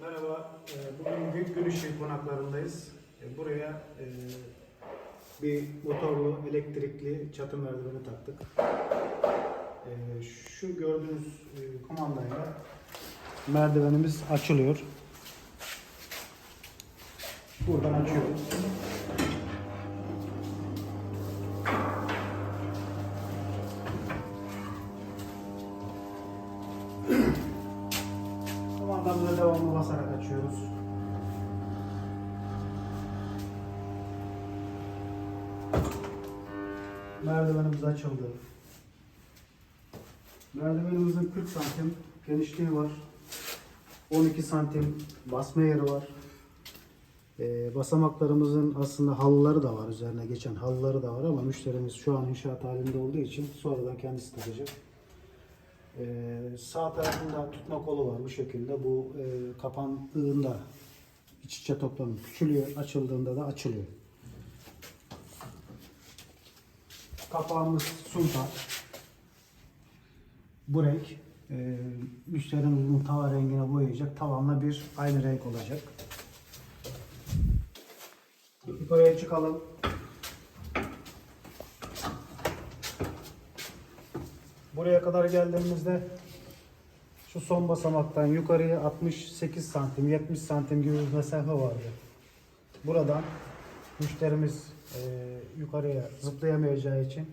Merhaba, e, bugün Gülüşehir konaklarındayız. E, Buraya e, bir motorlu, elektrikli çatı merdiveni taktık. Şu gördüğünüz kumandayla merdivenimiz açılıyor. Buradan açıyoruz. Kumandamıza devamlı basarak açıyoruz. Merdivenimiz açıldı. Merdivenimizin 40 santim genişliği var. 12 santim basma yeri var. Ee, basamaklarımızın aslında halıları da var üzerine geçen halıları da var ama müşterimiz şu an inşaat halinde olduğu için sonradan kendisi takacak. Ee, sağ tarafında tutma kolu var bu şekilde. Bu e, kapandığında iç içe toplanıp küçülüyor. Açıldığında da açılıyor. Kapağımız sunta. Bu renk. E, müşterimiz bunu tava rengine boyayacak. Tavanla bir aynı renk olacak. Yukarıya çıkalım. Buraya kadar geldiğimizde şu son basamaktan yukarıya 68 santim, 70 santim gibi bir mesafe vardı. Buradan müşterimiz e, yukarıya zıplayamayacağı için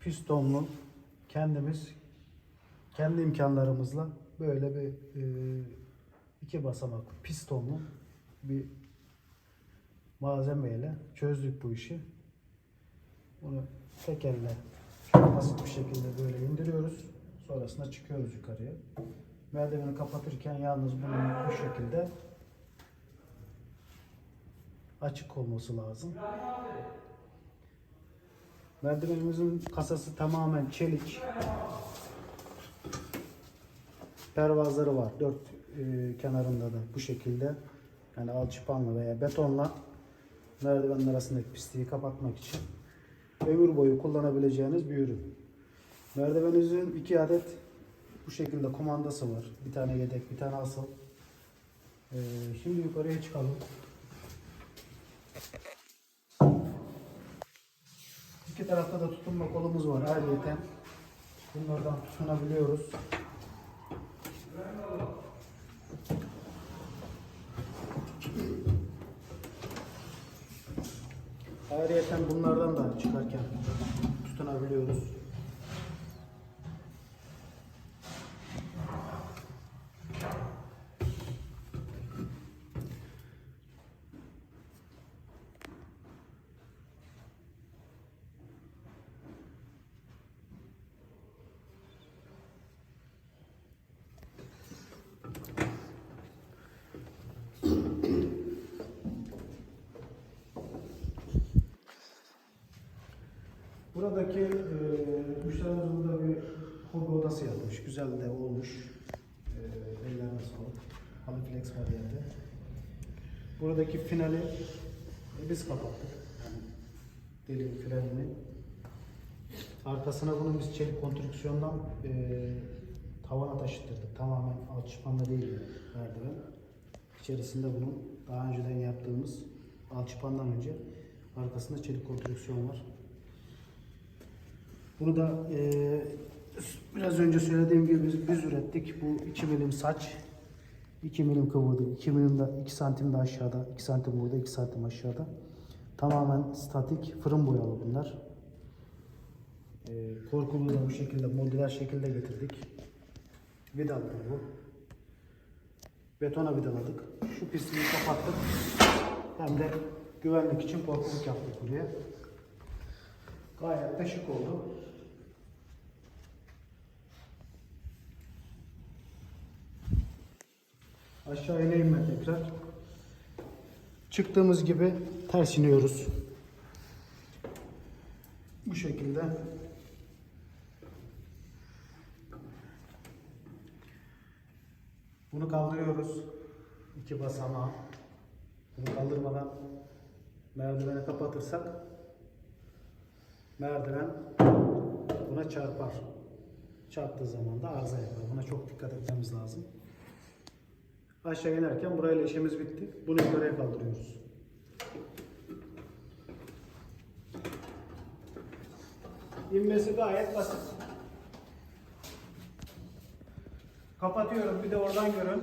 pistonlu kendimiz kendi imkanlarımızla böyle bir e, iki basamak pistonlu bir malzemeyle çözdük bu işi. Bunu tek elle basit bir şekilde böyle indiriyoruz. Sonrasında çıkıyoruz yukarıya. Merdiveni kapatırken yalnız bunun bu şekilde açık olması lazım. Merdivenimizin kasası tamamen çelik. Pervazları var. Dört e, kenarında da bu şekilde. Yani alçıpanla veya betonla merdivenin arasındaki pisliği kapatmak için ömür boyu kullanabileceğiniz bir ürün. Merdiveninizin iki adet bu şekilde kumandası var. Bir tane yedek, bir tane asıl. Ee, şimdi yukarıya çıkalım. İki tarafta da tutunma kolumuz var ayrıyeten. Bunlardan tutunabiliyoruz. Ayrıyeten bunlardan da çıkarken tutunabiliyoruz. Buradaki e, müşterimiz burada bir hobi odası yapmış. Güzel de olmuş. E, ellerine sağlık. Haliflex varyantı. Buradaki finali e, biz kapattık. Yani deliğin frenini. Arkasına bunu biz çelik konstrüksiyondan e, tavana taşıttırdık. Tamamen alçıpanla değil yani merdiven. İçerisinde bunun daha önceden yaptığımız alçıpandan önce arkasında çelik konstrüksiyon var. Bunu da e, biraz önce söylediğim gibi biz, biz ürettik. Bu 2 milim saç, 2 milim kıvırdık. 2 milim de 2 santim de aşağıda, 2 santim burada, 2 santim aşağıda. Tamamen statik, fırın boyalı bunlar. E, korkuluğu da bu şekilde, modüler şekilde getirdik. Vidalı bu. Betona vidaladık. Şu pisliği kapattık. Hem de güvenlik için korkuluk yaptık buraya. Gayet de şık oldu. Aşağı ineyim ben tekrar. Çıktığımız gibi ters iniyoruz. Bu şekilde. Bunu kaldırıyoruz. İki basamağı. Bunu kaldırmadan merdiveni kapatırsak merdiven buna çarpar. Çarptığı zaman da arıza yapar. Buna çok dikkat etmemiz lazım. Aşağı inerken burayla işimiz bitti. Bunu yukarıya kaldırıyoruz. İnmesi gayet basit. Kapatıyorum. Bir de oradan görün.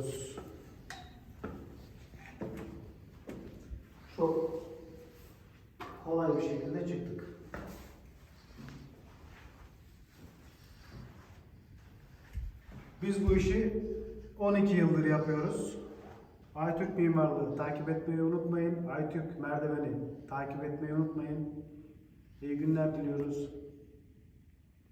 Çıkıyoruz. Çok kolay bir şekilde çıktık. Biz bu işi 12 yıldır yapıyoruz. Aytürk Mimarlığı takip etmeyi unutmayın. Aytürk Merdiveni takip etmeyi unutmayın. İyi günler diliyoruz.